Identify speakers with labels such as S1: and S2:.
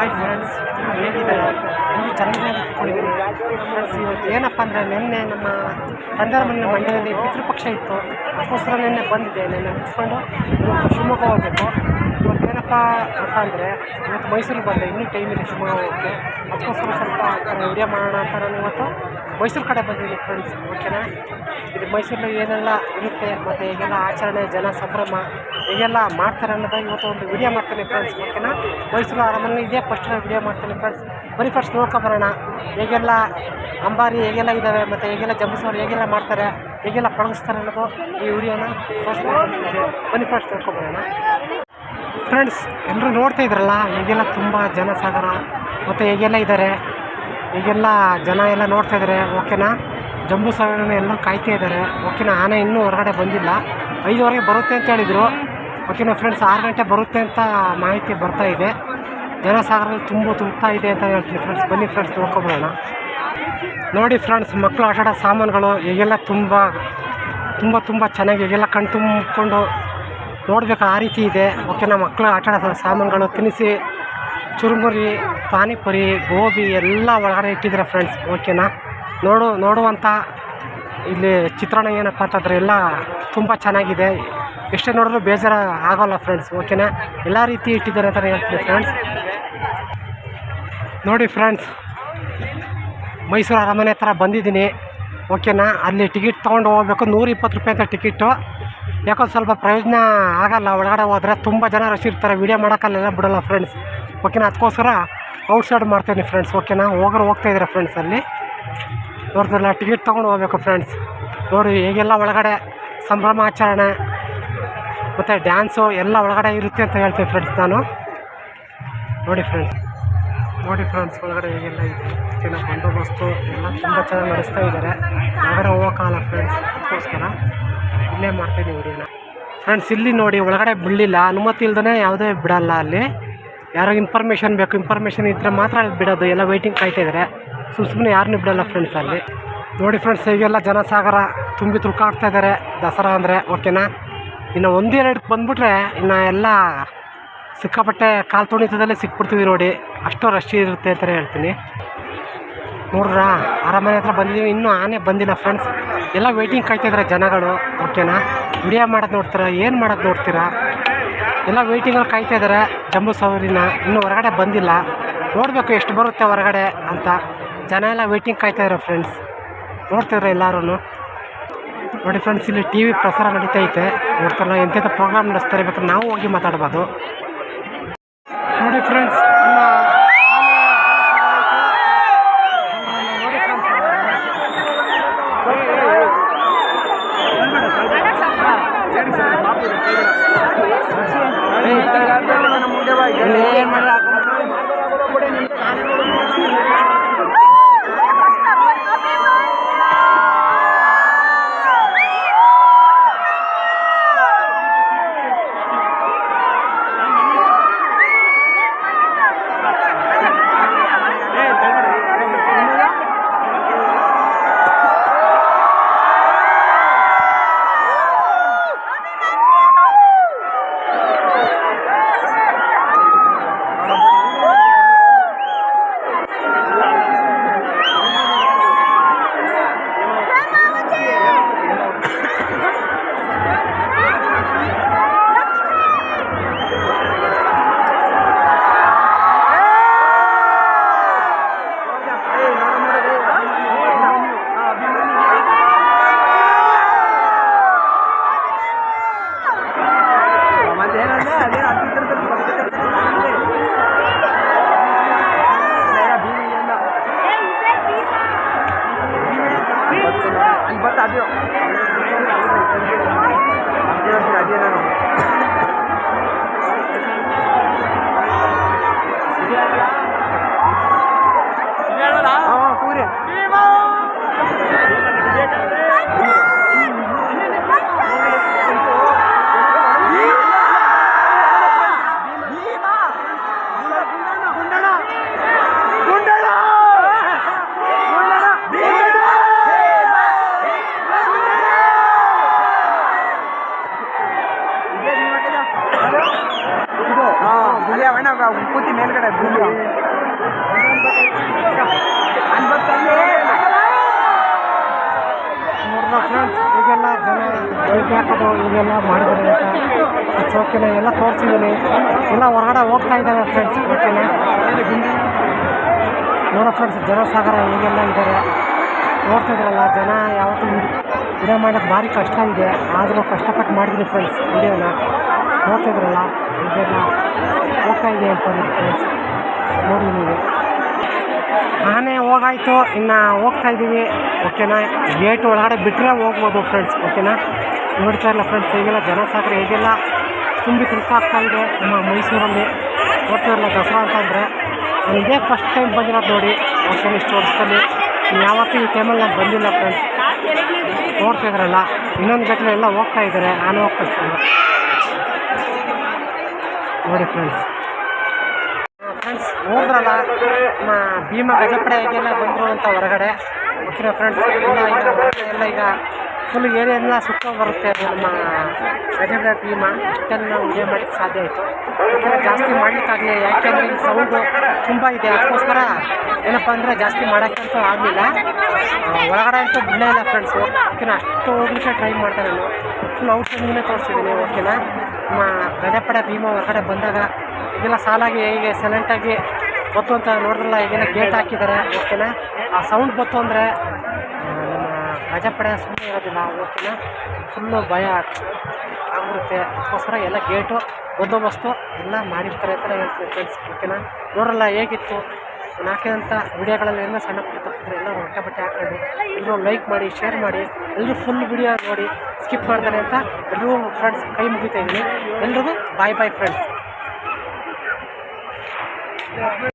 S1: Hi friends ಹೇಗಿದ್ದಾರೆ? ಒಂದು ಚೆನ್ನಾಗಿ ಫ್ರೆಂಡ್ಸ್ ಇವತ್ತು ಏನಪ್ಪ ಅಂದರೆ ನಿನ್ನೆ ನಮ್ಮ ತಂದೆಯ ಮನೆ ಮಂಡ್ಯದಲ್ಲಿ ಪಿತೃಪಕ್ಷ ಇತ್ತು. ಅದಕ್ಕೋಸ್ಕರ ನಿನ್ನೆ ಬಂದಿದ್ದೆ. ನಿನ್ನೆ ಮುಗಿಸ್ಕೊಂಡು ಶಿವಮೊಗ್ಗ ಹೋಗಬೇಕು. ಇವತ್ತು ಅರ್ಥ ಅಂತ ಅಂದರೆ ಇವತ್ತು ಮೈಸೂರಿಗೆ ಬಂದೆ. ಇನ್ನೂ ಟೈಮ್ ಇದೆ ಶಿವಮೊಗ್ಗ ಹೋಗೋಕ್ಕೆ ಅದಕ್ಕೋಸ್ಕರ ಸ್ವಲ್ಪ ವಿಡಿಯೋ ಮಾಡೋಣ ಅಂತ ನಾನು ಇವತ್ತು ಮೈಸೂರು ಕಡೆ ಬಂದಿದ್ದೀನಿ ಫ್ರೆಂಡ್ಸ್ ಓಕೆನಾ ಇದು ಮೈಸೂರಲ್ಲಿ ಏನೆಲ್ಲ ಇರುತ್ತೆ ಮತ್ತು ಹೇಗೆಲ್ಲ ಆಚರಣೆ, ಜನ ಸಂಭ್ರಮ, ಹೇಗೆಲ್ಲ ಮಾಡ್ತಾರೆ ಅನ್ನೋದು ಇವತ್ತು ಒಂದು ವಿಡಿಯೋ ಮಾಡ್ತೀನಿ ಫ್ರೆಂಡ್ಸ್ ಓಕೆನಾ ಮೈಸೂರು ಅರಮನೆ ಇದೇ ಫಸ್ಟ್ ವಿಡಿಯೋ ಮಾಡ್ತೀನಿ ಫ್ರೆಂಡ್ಸ್ ಬರೀ ಫಸ್ಟ್ ನೋಡ್ಕೊಬರೋಣ ಹೇಗೆಲ್ಲ ಅಂಬಾರಿ ಹೇಗೆಲ್ಲ ಇದ್ದಾವೆ ಮತ್ತು ಹೇಗೆಲ್ಲ ಜಂಬಸವ್ರು ಹೇಗೆಲ್ಲ ಮಾಡ್ತಾರೆ, ಹೇಗೆಲ್ಲ ಪಳಗಿಸ್ತಾರೆ ಅನ್ನೋದು ಈ ವಿಡಿಯೋನ ಬನ್ನಿ ಫಸ್ಟ್ ನೋಡ್ಕೊಬರೋಣ ಫ್ರೆಂಡ್ಸ್ ಎಲ್ಲರೂ ನೋಡ್ತಾ ಇದ್ರಲ್ಲ? ಈಗೆಲ್ಲ ತುಂಬ ಜನಸಾಗರ. ಮತ್ತು ಹೇಗೆಲ್ಲ ಇದ್ದಾರೆ ಈಗೆಲ್ಲ ಜನ ಎಲ್ಲ ನೋಡ್ತಾ ಇದ್ದಾರೆ ಓಕೆನಾ? ಜಂಬೂ ಸಾಗರನ ಎಲ್ಲರೂ ಕಾಯ್ತಾ ಇದ್ದಾರೆ ಓಕೆನಾ? ಆನೆ ಇನ್ನೂ ಹೊರಗಡೆ ಬಂದಿಲ್ಲ. ಐದುವರೆಗೆ ಬರುತ್ತೆ ಅಂತ ಹೇಳಿದರು. ಓಕೆನಾ ಫ್ರೆಂಡ್ಸ್ ಆರು ಗಂಟೆ ಬರುತ್ತೆ ಅಂತ ಮಾಹಿತಿ ಬರ್ತಾ ಇದೆ. ಜನಸಾಗರದಲ್ಲಿ ತುಂಬ ತುಂಬ್ತಾ ಇದೆ ಅಂತ ಹೇಳ್ತೀನಿ ಫ್ರೆಂಡ್ಸ್ ಬನ್ನಿ ಫ್ರೆಂಡ್ಸ್ ನೋಡ್ಕೊಬೋಣ ನೋಡಿ ಫ್ರೆಂಡ್ಸ್ ಮಕ್ಕಳು ಆಟಾಡೋ ಸಾಮಾನುಗಳು ಈಗೆಲ್ಲ ತುಂಬ ತುಂಬ ತುಂಬ ಚೆನ್ನಾಗಿ ಈಗೆಲ್ಲ ಕಣ್ ತುಂಬಿಕೊಂಡು ನೋಡಬೇಕು ಆ ರೀತಿ ಇದೆ. ಓಕೆನಾ ಮಕ್ಕಳು ಆಟಾಡೋ ಸಾಮಾನುಗಳು ತಿನಿಸಿ, ಚುರುಮುರಿ, ಪಾನಿಪುರಿ, ಗೋಬಿ ಎಲ್ಲ ಒಳಗಡೆ ಇಟ್ಟಿದ್ದಾರೆ ಫ್ರೆಂಡ್ಸ್ ಓಕೆನಾ ನೋಡು ನೋಡುವಂಥ ಇಲ್ಲಿ ಚಿತ್ರಣ ಏನಪ್ಪ ಅಂತಂದರೆ ಎಲ್ಲ ತುಂಬ ಚೆನ್ನಾಗಿದೆ. ಎಷ್ಟೇ ನೋಡಿದ್ರು ಬೇಜಾರು ಆಗೋಲ್ಲ ಫ್ರೆಂಡ್ಸ್ ಓಕೆನಾ ಎಲ್ಲ ರೀತಿ ಇಟ್ಟಿದ್ದಾರೆ ಅಂತ ಹೇಳ್ತೀನಿ ಫ್ರೆಂಡ್ಸ್ ನೋಡಿ ಫ್ರೆಂಡ್ಸ್ ಮೈಸೂರು ಅರಮನೆ ಹತ್ರ ಬಂದಿದ್ದೀನಿ. ಓಕೆನಾ ಅಲ್ಲಿ ಟಿಕೆಟ್ ತೊಗೊಂಡು ಹೋಗ್ಬೇಕು. ನೂರಿಪ್ಪತ್ತು ರೂಪಾಯಿ ಅಂತ ಟಿಕೆಟು ಯಾಕೋ ಸ್ವಲ್ಪ ಪ್ರಯೋಜನ ಆಗಲ್ಲ, ಒಳಗಡೆ ಹೋದರೆ ತುಂಬ ಜನ ರಶ್ ಇರ್ತಾರೆ ವೀಡಿಯೋ ಮಾಡೋಕ್ಕಲ್ಲೆಲ್ಲ ಬಿಡೋಲ್ಲ ಫ್ರೆಂಡ್ಸ್ ಓಕೆನಾ ಅದಕ್ಕೋಸ್ಕರ ಔಟ್ಸೈಡ್ ಮಾಡ್ತೀನಿ ಫ್ರೆಂಡ್ಸ್ ಓಕೆನಾ ಹೋಗೋರು ಹೋಗ್ತಾ ಇದ್ದಾರೆ ಫ್ರೆಂಡ್ಸ್ ಅಲ್ಲಿ? ನೋಡಿದ್ರಲ್ಲ ಟಿಕೆಟ್ ತೊಗೊಂಡು ಹೋಗ್ಬೇಕು ಫ್ರೆಂಡ್ಸ್ ನೋಡಿ ಹೇಗೆಲ್ಲ ಒಳಗಡೆ ಸಂಭ್ರಮಾಚರಣೆ ಮತ್ತು ಡ್ಯಾನ್ಸು ಎಲ್ಲ ಒಳಗಡೆ ಇರುತ್ತೆ ಅಂತ ಹೇಳ್ತೀನಿ ಫ್ರೆಂಡ್ಸ್ ನಾನು. ನೋಡಿ ಫ್ರೆಂಡ್ಸ್ ನೋಡಿ ಫ್ರೆಂಡ್ಸ್ ಒಳಗಡೆ ಹೇಗೆಲ್ಲ ಇದೆ. ಚೆನ್ನಾಗಿ ಬಂದೋಬಸ್ತು ಎಲ್ಲ ತುಂಬ ಚೆನ್ನಾಗಿ ನಡೆಸ್ತಾ ಇದ್ದಾರೆ. ಒಳಗಡೆ ಹೋಗೋಕ್ಕಾಗಲ್ಲ ಫ್ರೆಂಡ್ಸ್ ಅದಕ್ಕೋಸ್ಕರ. ಇಲ್ಲೇ ಮಾಡ್ತೀನಿ ವಿಡಿಯೋನ ಫ್ರೆಂಡ್ಸ್, ಇಲ್ಲಿ ನೋಡಿ, ಒಳಗಡೆ ಬಿಡಲಿಲ್ಲ. ಅನುಮತಿ ಇಲ್ದೇ ಯಾವುದೇ ಬಿಡಲ್ಲ ಅಲ್ಲಿ. ಯಾರೋ ಇನ್ಫಾರ್ಮೇಷನ್ ಬೇಕು ಇನ್ಫಾರ್ಮೇಷನ್ ಇದ್ದರೆ ಮಾತ್ರ ಅಲ್ಲಿ ಬಿಡೋದು. ಎಲ್ಲ ವೆಯ್ಟಿಂಗ್ ಕಾಯ್ತಾ ಇದ್ದಾರೆ ಸುಮ್ಮ ಸುಮ್ಮನೆ ಯಾರನ್ನೂ ಬಿಡಲ್ಲ ಫ್ರೆಂಡ್ಸ್ ಅಲ್ಲಿ. ನೋಡಿ ಫ್ರೆಂಡ್ಸ್ ಈಗೆಲ್ಲ ಜನಸಾಗರ ತುಂಬಿ ತುಳ್ಕಾಡ್ತಾ ಇದ್ದಾರೆ ದಸರಾ ಅಂದರೆ ಓಕೆನಾ ಇನ್ನು ಒಂದೆರಡು ಬಂದುಬಿಟ್ರೆ ಇನ್ನು ಎಲ್ಲ ಸಿಕ್ಕಾಪಟ್ಟೆ ಕಾಲು ತುಣಿತದಲ್ಲೇ ಸಿಕ್ಬಿಡ್ತೀವಿ ನೋಡಿ. ಅಷ್ಟು ರಶ್ ಇರುತ್ತೆ ಅಂತಲೇ ಹೇಳ್ತೀನಿ. ನೋಡ್ರಾ, ಅರಮನೆ ಹತ್ರ ಬಂದಿದ್ದೀವಿ ಇನ್ನೂ ಆನೆ ಬಂದಿಲ್ಲ ಫ್ರೆಂಡ್ಸ್ ಎಲ್ಲ ವೆಯ್ಟಿಂಗ್ ಕಾಯ್ತಿದ್ದಾರೆ ಜನಗಳು ಓಕೆನಾ ವಿಡಿಯೋ ಮಾಡೋದು ನೋಡ್ತೀರಾ, ಏನು ಮಾಡೋದು ನೋಡ್ತೀರಾ? ಎಲ್ಲ ವೆಯ್ಟಿಂಗಲ್ಲಿ ಕಾಯ್ತಾ ಇದ್ದಾರೆ ಜಂಬೂ ಸವಾರಿನ, ಇನ್ನೂ ಹೊರಗಡೆ ಬಂದಿಲ್ಲ. ನೋಡಬೇಕು ಎಷ್ಟು ಬರುತ್ತೆ ಹೊರಗಡೆ ಅಂತ. ಜನ ಎಲ್ಲ ವೆಯ್ಟಿಂಗ್ ಕಾಯ್ತಾ ಇದ್ದಾರೆ ಫ್ರೆಂಡ್ಸ್ ನೋಡ್ತಿದ್ರೆ ಎಲ್ಲರೂ ನೋಡಿ ಫ್ರೆಂಡ್ಸ್ ಇಲ್ಲಿ ಟಿ ವಿ ಪ್ರಸಾರ ನಡೀತಾ ಐತೆ. ನೋಡ್ತಾರಲ್ಲ ಎಂತೆಂಥ ಪ್ರೋಗ್ರಾಮ್ ನಡೆಸ್ತಾರೆ ಬೇಕಾದ್ರೆ ನಾವು ಹೋಗಿ ಮಾತಾಡ್ಬೋದು. ನೋಡಿ ಫ್ರೆಂಡ್ಸ್
S2: ಅಲ್ಲಿ ಬತ್ತ
S1: ಹಾಕೋದು ಇವೆಲ್ಲ ಮಾಡಿದ್ದಾರೆ ಅಂತ. ಚೌಕಿನ ಎಲ್ಲ ತೋರಿಸಿದ್ದೀನಿ. ಎಲ್ಲ ಹೊರಗಡೆ ಹೋಗ್ತಾ ಇದ್ದಾರೆ ಫ್ರೆಂಡ್ಸ್ ಓಕೆನಾ ನೋಡೋ ಫ್ರೆಂಡ್ಸ್ ಜನಸಾಗರ ಹೀಗೆಲ್ಲ ಇದ್ದಾರೆ. ನೋಡ್ತಿದ್ರಲ್ಲ, ಜನ ಯಾವತ್ತೂ ಇದೇ ಮಾಡೋಕ್ಕೆ ಭಾರಿ ಕಷ್ಟ ಇದೆ. ಆದರೂ ಕಷ್ಟಪಟ್ಟು ಮಾಡಿದ್ದೀನಿ ಫ್ರೆಂಡ್ಸ್ ವಿಡಿಯೋನ. ನೋಡ್ತಿದ್ರಲ್ಲ ಇದೆಲ್ಲ ಹೋಗ್ತಾ ಇದೆ ಅಂತ ಫ್ರೆಂಡ್ಸ್ ನೋಡಿ ನೀವು. ಆನೆ ಹೋಗಾಯ್ತು ಇನ್ನು ಹೋಗ್ತಾ ಇದ್ದೀವಿ. ಓಕೆನಾ? ಗೇಟ್ ಒಳಗಡೆ ಬಿಟ್ಟರೆ ಹೋಗ್ಬೋದು ಫ್ರೆಂಡ್ಸ್ ಓಕೆನಾ? ನೋಡ್ತಾ ಇಲ್ಲ ಫ್ರೆಂಡ್ಸ್ ಈಗೆಲ್ಲ ಜನಸಾಗರ ಹೇಗೆಲ್ಲ ತುಂಬಿ ಇದೆ ನಮ್ಮ ಮೈಸೂರಲ್ಲಿ. ನೋಡ್ತಾ ಇರಲ್ಲ ದಸರಾ ಅಂತಂದರೆ ನಾನು ಇದೇ ಫಸ್ಟ್ ಟೈಮ್ ಬಂದಿರೋದು ನೋಡಿ. ಓಕೆನಾ, ಇಷ್ಟು ವರ್ಷದಲ್ಲಿ. ಯಾವತ್ತೂ ಈ ಟೈಮಲ್ಲಿ ನಾನು ಬಂದಿಲ್ಲ ಫ್ರೆಂಡ್ಸ್ ನೋಡ್ತಾ ಇದ್ರಲ್ಲ, ಇನ್ನೊಂದು ಗಟ್ಟಲೆ ಎಲ್ಲ ಹೋಗ್ತಾ ಇದ್ದಾರೆ. ನಾನು ಹೋಗ್ತಾ ಇರ್ತೀನಿ. ನೋಡಿ ಫ್ರೆಂಡ್ಸ್ ನೋಡಿದ್ರಲ್ಲ ನಮ್ಮ ಭೀಮ ಗಜಪಡೆ ಬಂದರು ಅಂತ ಹೊರಗಡೆ. ಓಕೆನಾ ಫ್ರೆಂಡ್ಸ್ ಎಲ್ಲ ಈಗ ಎಲ್ಲ ಈಗ. ಫುಲ್ ಏರಿಯಾ ಎಲ್ಲ ಸುತ್ತ ಬರುತ್ತೆ ನಮ್ಮ ಗಜಪಡೆ ಭೀಮ. ಇಷ್ಟನ್ನು ನಾವು ವಿಡಿಯೋ ಮಾಡಲಿಕ್ಕೆ ಸಾಧ್ಯ ಆಯಿತು. ಯಾಕಂದರೆ ಜಾಸ್ತಿ ಮಾಡಲಿಕ್ಕಾಗಲಿ ಯಾಕೆಂದರೆ ಇಲ್ಲಿ ಸೌಂಡು ತುಂಬ ಇದೆ. ಅದಕ್ಕೋಸ್ಕರ ಏನಪ್ಪ ಅಂದರೆ ಜಾಸ್ತಿ ಮಾಡೋಕ್ಕಂತೂ ಆಗಲಿಲ್ಲ. ಒಳಗಡೆ ಅಂತೂ ಬಿಡಲೇ ಇಲ್ಲ ಫ್ರೆಂಡ್ಸು ಓಕೆನಾ ಅಷ್ಟು ಹೋಗ್ಲಿಕ್ಕೆ ಟ್ರೈ ಮಾಡ್ತಾರೆ ನಾನು. ಫುಲ್ ಔಟ್ಸೈಡಿಂದನೇ ತೋರಿಸಿದ್ದೀನಿ ಓಕೆನಾ ನಮ್ಮ ಗಜಪಡೆ ಭೀಮ ಹೊರಗಡೆ ಬಂದಾಗ ಇದೆಲ್ಲ ಸಾಲಾಗಿ ಹೀಗೆ ಸೈಲೆಂಟಾಗಿ ಬತ್ತು ಅಂತ ನೋಡಿದ್ರಲ್ಲ, ಈಗೆಲ್ಲ ಗೇಟ್ ಹಾಕಿದ್ದಾರೆ ಓಕೆನಾ ಆ ಸೌಂಡ್ ಬತ್ತು ಅಂದರೆ ನಮ್ಮ ಪಡೆದ ಸುಮ್ಮನೆ ಇರೋದಿಲ್ಲ ಓಕೆನಾ ಫುಲ್ಲು ಭಯ ಆಗಿಬಿಡುತ್ತೆ. ಅದಕ್ಕೋಸ್ಕರ ಎಲ್ಲ ಗೇಟು, ಬಂದೋಬಸ್ತು ಎಲ್ಲ ಮಾಡಿರ್ತಾರೆ ಅಂತ ಹೇಳ್ತೀನಿ ಫ್ರೆಂಡ್ಸ್ ಓಕೆನಾ ನೋಡಲ್ಲ ಹೇಗಿತ್ತು? ನಾನು ಹಾಕಿದಂಥ ವಿಡಿಯೋಗಳಲ್ಲಿ ಎಲ್ಲ ಸಣ್ಣ ಪುಟ್ಟ ಎಲ್ಲ ಹೊಟ್ಟೆ ಬಟ್ಟೆ ಹಾಕೊಂಡು ಎಲ್ಲರೂ ಲೈಕ್ ಮಾಡಿ ಶೇರ್ ಮಾಡಿ, ಎಲ್ಲರೂ ಫುಲ್ ವಿಡಿಯೋ ನೋಡಿ ಸ್ಕಿಪ್ ಮಾಡ್ತಾರೆ ಅಂತ ಎಲ್ಲರೂ ಫ್ರೆಂಡ್ಸ್ ಕೈ ಮುಗಿತಾ ಇದ್ದೀನಿ. ಎಲ್ರಿಗೂ ಬಾಯ್ ಬಾಯ್ ಫ್ರೆಂಡ್ಸ್